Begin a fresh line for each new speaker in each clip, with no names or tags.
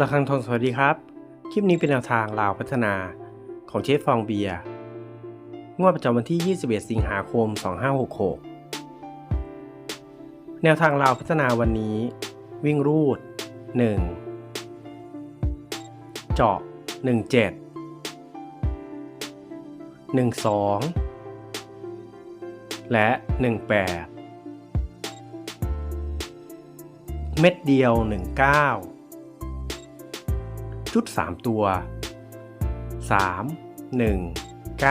ระคังทองสวัสดีครับ คลิปนี้เป็นแนวทางลาวพัฒนาของเชฟฟองเบียร์งวดประจำวันที่ 21 สิงหาคม 2566 แนวทางลาวพัฒนาวันนี้ วิ่งรูด 1 เจาะ 17 12 และ 18 เม็ดเดียว 19 ชุด 3 ตัว 3 1 9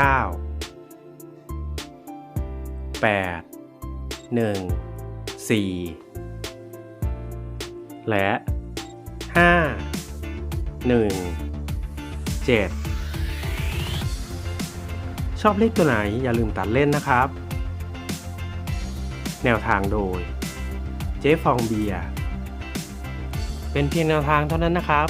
8 1 4 และ 5 1 7 ชอบเลขตัวไหนอย่าลืมตัดเล่นนะครับ แนวทางโดย เจ๊ฟองเบียร์เป็นเพียงแนวทางเท่านั้นนะครับ